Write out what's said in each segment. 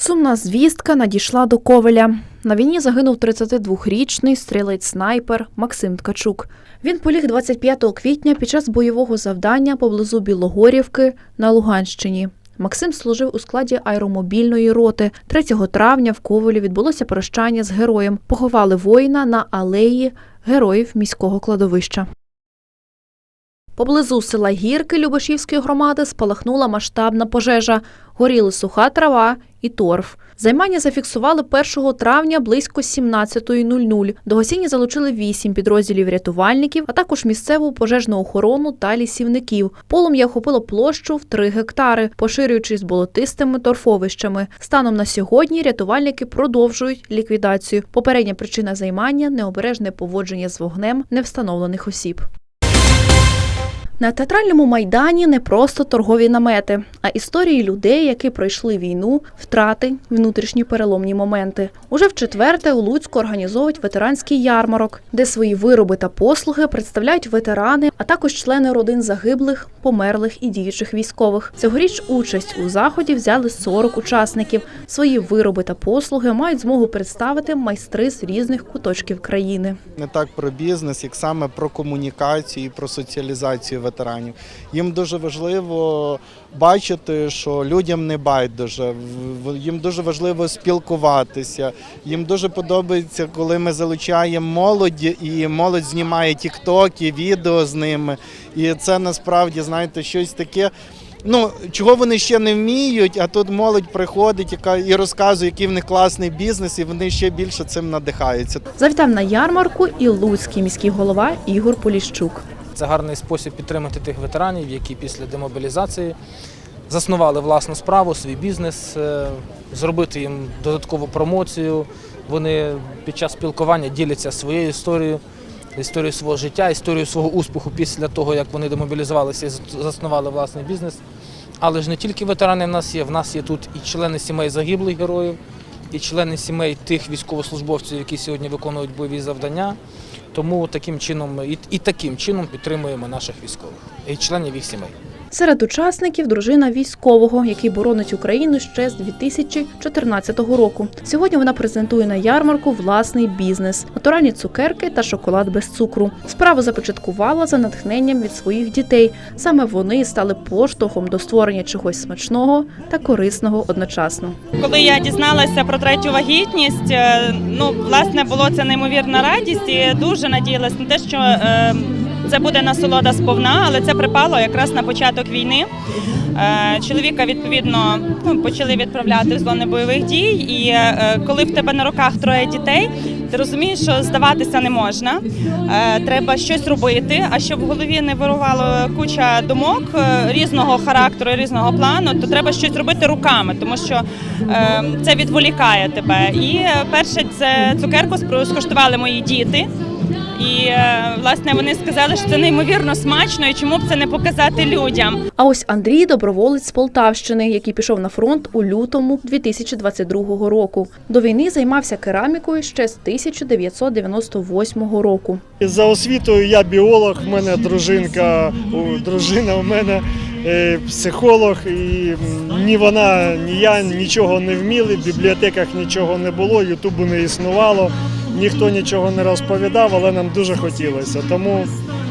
Сумна звістка надійшла до Ковеля. На війні загинув 32-річний стрілець-снайпер Максим Ткачук. Він поліг 25 квітня під час бойового завдання поблизу Білогорівки на Луганщині. Максим служив у складі аеромобільної роти. 3 травня в Ковелі відбулося прощання з героєм. Поховали воїна на алеї героїв міського кладовища. Поблизу села Гірки Любашівської громади спалахнула масштабна пожежа. Горіли суха трава і торф. Займання зафіксували 1 травня близько 17.00. До гасіння залучили вісім підрозділів рятувальників, а також місцеву пожежну охорону та лісівників. Полум'я охопило площу в 3 гектари, поширюючись болотистими торфовищами. Станом на сьогодні рятувальники продовжують ліквідацію. Попередня причина займання необережне поводження з вогнем невстановлених осіб. На театральному майдані не просто торгові намети, а історії людей, які пройшли війну, втрати, внутрішні переломні моменти. Уже в четверте у Луцьку організовують ветеранський ярмарок, де свої вироби та послуги представляють ветерани, а також члени родин загиблих, померлих і діючих військових. Цьогоріч участь у заході взяли 40 учасників. Свої вироби та послуги мають змогу представити майстри з різних куточків країни. не так про бізнес, як саме про комунікацію і про соціалізацію ветеранів. Їм дуже важливо бачити, що людям не байдуже. Їм дуже важливо спілкуватися. Їм дуже подобається, коли ми залучаємо молодь, і молодь знімає тіктоки, відео з ними. І це насправді, знаєте, щось таке. Ну, чого вони ще не вміють, а тут молодь приходить яка і розказує, який в них класний бізнес, і вони ще більше цим надихаються. Завітав на ярмарку і луцький міський голова Ігор Поліщук. Це гарний спосіб підтримати тих ветеранів, які після демобілізації заснували власну справу, свій бізнес, е, зробити їм додаткову промоцію. Вони під час спілкування діляться своєю історією, історією свого життя, історією свого успіху після того, як вони демобілізувалися і заснували власний бізнес. Але ж не тільки ветерани в нас є, в нас є тут і члени сімей загиблих героїв, і члени сімей тих військовослужбовців, які сьогодні виконують бойові завдання. Тому таким чином і, таким чином підтримуємо наших військових і членів їх сімей. Серед учасників дружина військового, який боронить Україну ще з 2014 року. Сьогодні вона презентує на ярмарку власний бізнес, натуральні цукерки та шоколад без цукру. Справу започаткувала за натхненням від своїх дітей. Саме вони стали поштовхом до створення чогось смачного та корисного одночасно. Коли я дізналася про третю вагітність, е, ну власне було це неймовірна радість і дуже надіялась на те, що е, це буде насолода сповна, але це припало якраз на початок війни. Е, Чоловіка відповідно ну, почали відправляти в зони бойових дій, і е, коли в тебе на руках троє дітей, ти розумієш, що здаватися не можна. Е, Треба щось робити. А щоб в голові не вирувало куча думок різного характеру, різного плану, то треба щось робити руками, тому що це відволікає тебе. І перше це цукерку скуштували мої діти. І е, власне вони сказали, що це неймовірно смачно, і чому б це не показати людям. А ось Андрій доброволець з Полтавщини, який пішов на фронт у лютому 2022 року. До війни займався керамікою ще з 1998 року. За освітою я біолог, в мене дружинка, дружина у мене е, психолог, і ні вона, ні я нічого не вміли, в бібліотеках нічого не було, Ютубу не існувало, ніхто нічого не розповідав, але нам дуже хотілося. Тому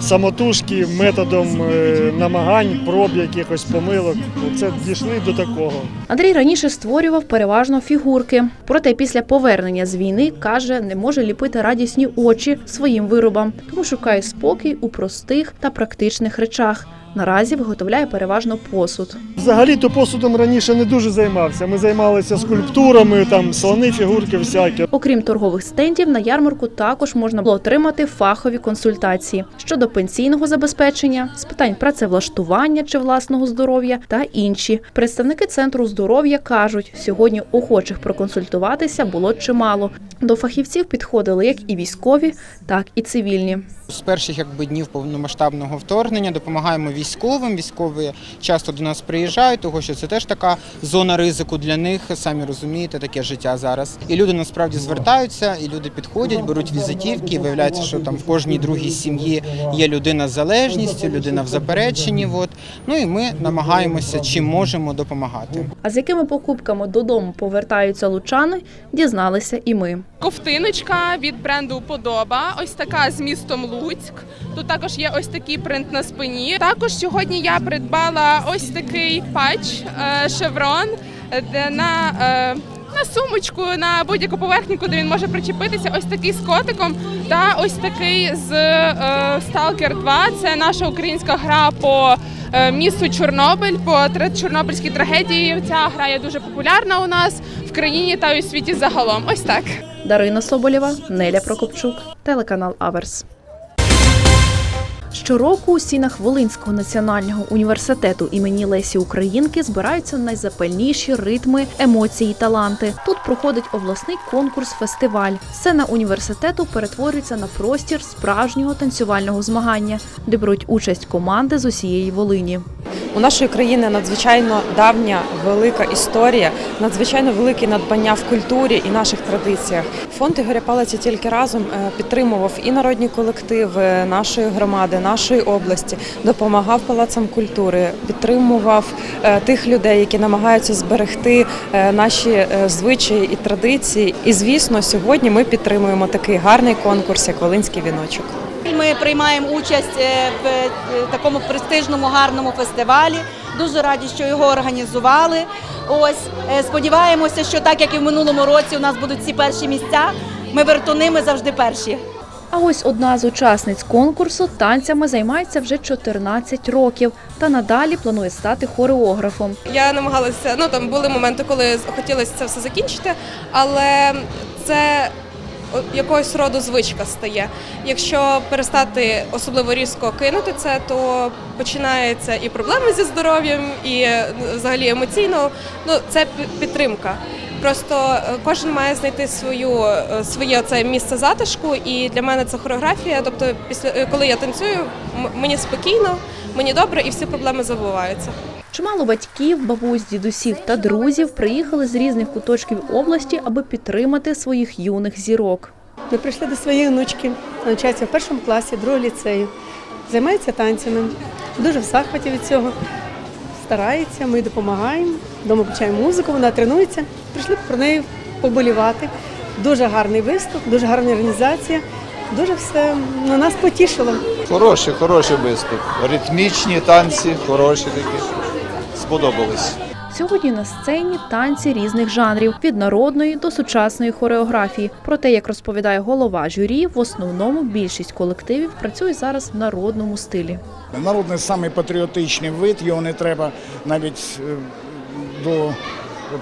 самотужки методом е, намагань, проб якихось помилок, це дійшли до такого. Андрій раніше створював переважно фігурки. Проте після повернення з війни каже, не може ліпити радісні очі своїм виробам, тому шукає спокій у простих та практичних речах. Наразі виготовляє переважно посуд. Взагалі-то посудом раніше не дуже займався. Ми займалися скульптурами, там слони, фігурки всякі. Окрім торгових стендів, на ярмарку також можна було отримати фахові консультації щодо пенсійного забезпечення, з питань працевлаштування чи власного здоров'я та інші. Представники центру здоров'я кажуть, сьогодні охочих проконсультуватися було чимало. До фахівців підходили як і військові, так і цивільні. З перших якби днів повномасштабного вторгнення допомагаємо військовим. Військові часто до нас приїжджають, тому що це теж така зона ризику для них. Самі розумієте, таке життя зараз. І люди насправді звертаються, і люди підходять, беруть візитівки. І виявляється, що там в кожній другій сім'ї є людина з залежністю, людина в запереченні. От. Ну і ми намагаємося чим можемо допомагати. А з якими покупками додому повертаються лучани, дізналися і ми. Ковтиночка від бренду Подоба. Ось така з містом Луцьк. Тут також є ось такий принт на спині. Також сьогодні я придбала ось такий патч е, шеврон е, на. е, на сумочку на будь-яку поверхню, куди він може причепитися, ось такий з котиком, та ось такий з Stalker 2. Це наша українська гра по місту Чорнобиль, по Чорнобильській трагедії. Ця гра є дуже популярна у нас в країні та у світі загалом. Ось так. Дарина Соболєва, Неля Прокопчук, телеканал Аверс. Щороку у стінах Волинського національного університету імені Лесі Українки збираються найзапальніші ритми, емоції і таланти. Тут проходить обласний конкурс-фестиваль. Сцена університету перетворюється на простір справжнього танцювального змагання, де беруть участь команди з усієї Волині. У нашої країни надзвичайно давня велика історія, надзвичайно великі надбання в культурі і наших традиціях. Фонд Ігоря Палиця тільки разом е, підтримував і народні колективи нашої громади, нашої області, допомагав палацам культури, підтримував е, тих людей, які намагаються зберегти е, наші е, звичаї і традиції. І звісно, сьогодні ми підтримуємо такий гарний конкурс, як Волинський віночок. Ми приймаємо участь е, в е, такому престижному гарному фестивалі. Дуже раді, що його організували. Ось е, сподіваємося, що так як і в минулому році у нас будуть ці перші місця. Ми вертуни, ми завжди перші. А ось одна з учасниць конкурсу танцями займається вже 14 років та надалі планує стати хореографом. Я намагалася, ну там були моменти, коли хотілося це все закінчити, але це якогось роду звичка стає. Якщо перестати особливо різко кинути це, то починаються і проблеми зі здоров'ям, і е, взагалі емоційно. Ну це підтримка. Просто е, кожен має знайти свою е, своє це місце затишку, і для мене це хореографія. Тобто, після коли я танцюю, мені спокійно, мені добре, і всі проблеми забуваються. Чимало батьків, бабусь, дідусів та друзів приїхали з різних куточків області, аби підтримати своїх юних зірок. Ми прийшли до своєї внучки, навчається в першому класі, другого ліцею. Займається танцями. Дуже в захваті від цього. Старається, ми допомагаємо. Дома включаємо музику, вона тренується. Прийшли про неї поболівати. Дуже гарний виступ, дуже гарна організація. Дуже все ну, нас потішило. Хороший, хороший виступ. Ритмічні танці, хороші такі. Сподобались. Сьогодні на сцені танці різних жанрів від народної до сучасної хореографії. Проте, як розповідає голова журі, в основному більшість колективів працює зараз в народному стилі. Народний самий патріотичний вид, його не треба навіть е, до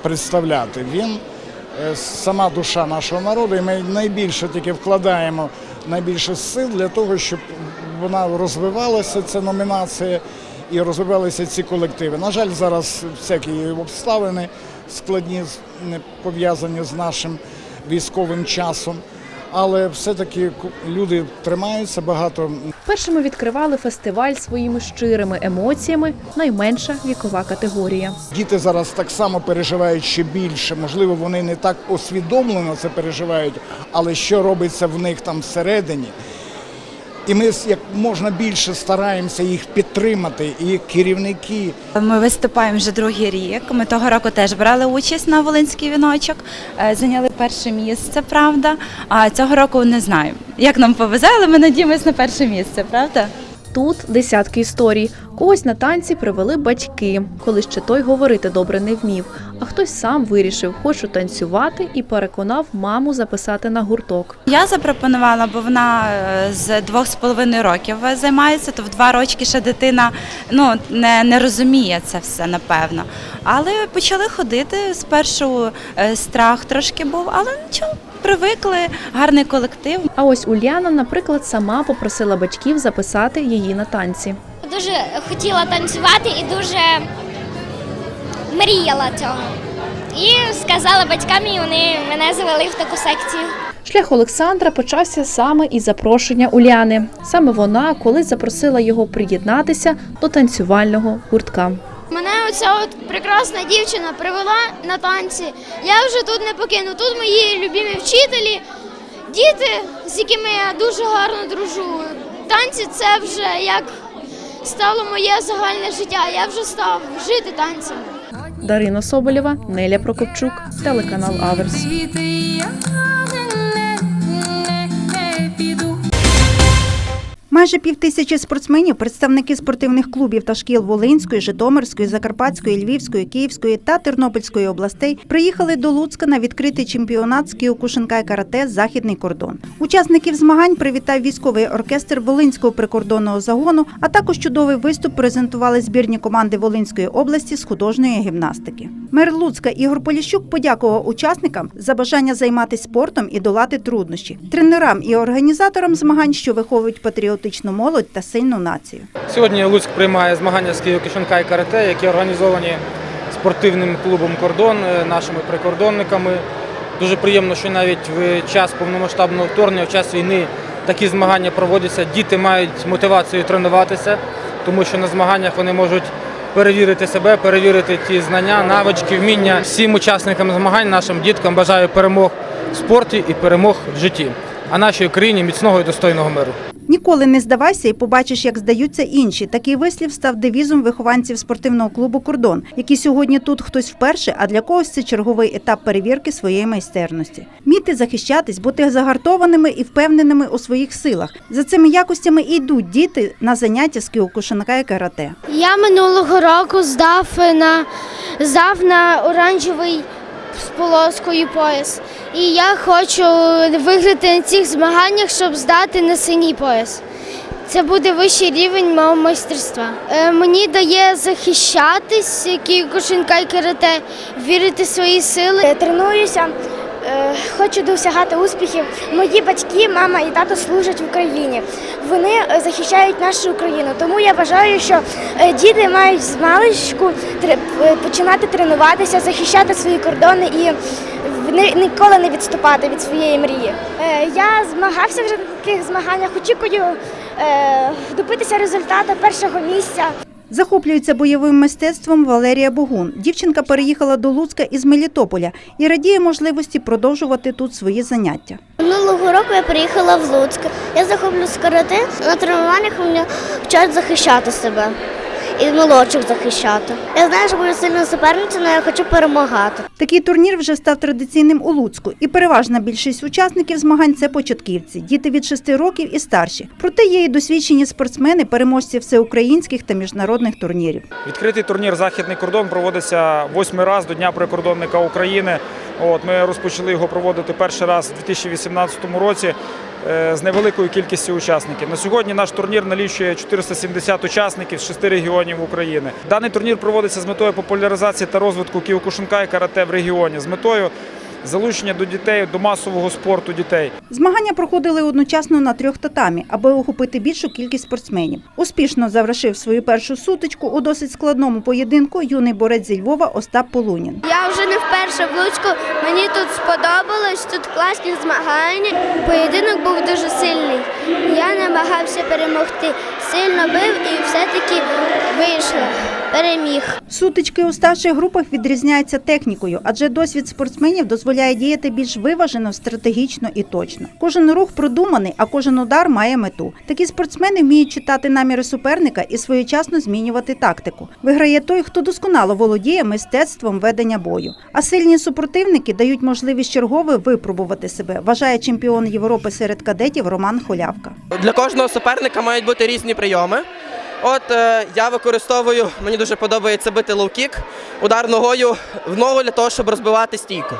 представляти. Він е, сама душа нашого народу, і ми найбільше тільки вкладаємо найбільше сил для того, щоб вона розвивалася, ця номінація, і розвивалися ці колективи. На жаль, зараз всякі обставини складні, пов'язані з нашим військовим часом. Але все-таки люди тримаються багато Першими відкривали фестиваль своїми щирими емоціями найменша вікова категорія. Діти зараз так само переживають ще більше. Можливо, вони не так усвідомлено це переживають, але що робиться в них там всередині. І ми як можна більше стараємося їх підтримати, і керівники, Ми виступаємо вже другий рік. Ми того року теж брали участь на Волинський віночок, е, зайняли перше місце, правда. А цього року не знаю, як нам повезе, але ми надіємося на перше місце, правда? Тут десятки історій. Когось на танці привели батьки, коли ще той говорити добре не вмів. А хтось сам вирішив, хочу танцювати, і переконав маму записати на гурток. Я запропонувала, бо вона е, з двох з половиною років займається, то в два рочки ще дитина ну, не, не розуміє це все, напевно. Але почали ходити. Спершу е, страх трошки був, але нічого, привикли, гарний колектив. А ось Уляна, наприклад, сама попросила батьків записати її на танці. Дуже хотіла танцювати і дуже мріяла цього. І сказала батькам, і вони мене завели в таку секцію. Шлях Олександра почався саме із запрошення Уляни. Саме вона колись запросила його приєднатися до танцювального гуртка. Мене оця от прекрасна дівчина привела на танці. Я вже тут не покину. Тут мої любимі вчителі, діти, з якими я дуже гарно дружу. Танці це вже як стало моє загальне життя. Я вже став жити танцями. Дарина Соболєва, Неля Прокопчук, телеканал Аверс. Майже півтисячі спортсменів, представники спортивних клубів та шкіл Волинської, Житомирської, Закарпатської, Львівської, Київської та Тернопільської областей приїхали до Луцька на відкритий чемпіонат з кіокушинкай карате Західний кордон. Учасників змагань привітав військовий оркестр Волинського прикордонного загону, а також чудовий виступ презентували збірні команди Волинської області з художньої гімнастики. Мер Луцька Ігор Поліщук подякував учасникам за бажання займатися спортом і долати труднощі, тренерам і організаторам змагань, що виховують патріотичну молодь та сильну націю. Сьогодні Луцьк приймає змагання з Київкишенка і карате, які організовані спортивним клубом Кордон, е, нашими прикордонниками. Дуже приємно, що навіть в час повномасштабного вторгнення, в час війни такі змагання проводяться. Діти мають мотивацію тренуватися, тому що на змаганнях вони можуть перевірити себе, перевірити ті знання, навички, вміння. Всім учасникам змагань, нашим діткам бажаю перемог в спорті і перемог в житті, а нашій Україні міцного і достойного миру. Ніколи не здавайся і побачиш, як здаються інші. Такий вислів став девізом вихованців спортивного клубу Кордон, які сьогодні тут хтось вперше, а для когось це черговий етап перевірки своєї майстерності. Вміти захищатись, бути загартованими і впевненими у своїх силах. За цими якостями і йдуть діти на заняття з кіокушинка і карате. Я минулого року здав на здав на оранжевий з полоскою пояс. І я хочу виграти на цих змаганнях, щоб здати на синій пояс. Це буде вищий рівень мого майстерства. Е, мені дає захищатись, які кошенка і карате, вірити в свої сили. Я Тренуюся, е, хочу досягати успіхів. Мої батьки, мама і тато служать в Україні. Вони е, захищають нашу Україну. Тому я вважаю, що е, діти мають з маличку е, починати тренуватися, захищати свої кордони і ніколи не відступати від своєї мрії. Я змагався вже на таких змаганнях, очікую добитися результату першого місця. Захоплюється бойовим мистецтвом Валерія Богун. Дівчинка переїхала до Луцька із Мелітополя і радіє можливості продовжувати тут свої заняття. Минулого року я приїхала в Луцьк. Я захоплююсь карате. На тренуваннях мене вчать захищати себе і молодших захищати. Я знаю, що буду сильна суперниця, але я хочу перемагати. Такий турнір вже став традиційним у Луцьку, і переважна більшість учасників змагань це початківці, діти від 6 років і старші. Проте є і досвідчені спортсмени, переможці всеукраїнських та міжнародних турнірів. Відкритий турнір Західний кордон проводиться восьмий раз до Дня прикордонника України. От ми розпочали його проводити перший раз у 2018 році з невеликою кількістю учасників. На сьогодні наш турнір налічує 470 учасників з шести регіонів України. Даний турнір проводиться з метою популяризації та розвитку кіокушинка і карате в регіоні з метою залучення до дітей до масового спорту дітей. Змагання проходили одночасно на трьох татамі, аби охопити більшу кількість спортсменів. Успішно завершив свою першу сутичку у досить складному поєдинку юний борець зі Львова Остап Полунін. Я вже не вперше в Луцьку. Мені тут сподобалось, тут класні змагання. Поєдинок був дуже сильний. Я намагався перемогти. Сильно бив і все-таки вийшло. Переміг. Сутички у старших групах відрізняються технікою, адже досвід спортсменів дозволяє діяти більш виважено, стратегічно і точно. Кожен рух продуманий, а кожен удар має мету. Такі спортсмени вміють читати наміри суперника і своєчасно змінювати тактику. Виграє той, хто досконало володіє мистецтвом ведення бою. А сильні супротивники дають можливість чергове випробувати себе, вважає чемпіон Європи серед кадетів Роман Холявка. Для кожного суперника мають бути різні прийоми. От е, я використовую, мені дуже подобається бити лоу-кік, удар ногою в ногу для того, щоб розбивати стійку.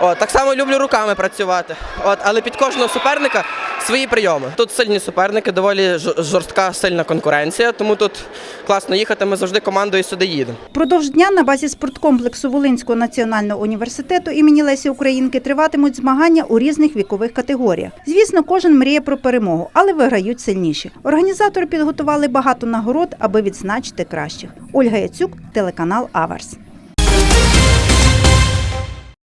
От, так само люблю руками працювати. От, але під кожного суперника свої прийоми. Тут сильні суперники, доволі жорстка, сильна конкуренція, тому тут класно їхати. Ми завжди командою сюди їдемо. Продовж дня на базі спорткомплексу Волинського національного університету імені Лесі Українки триватимуть змагання у різних вікових категоріях. Звісно, кожен мріє про перемогу, але виграють сильніші. Організатори підготували багато нагород, аби відзначити кращих. Ольга Яцюк, телеканал Аверс.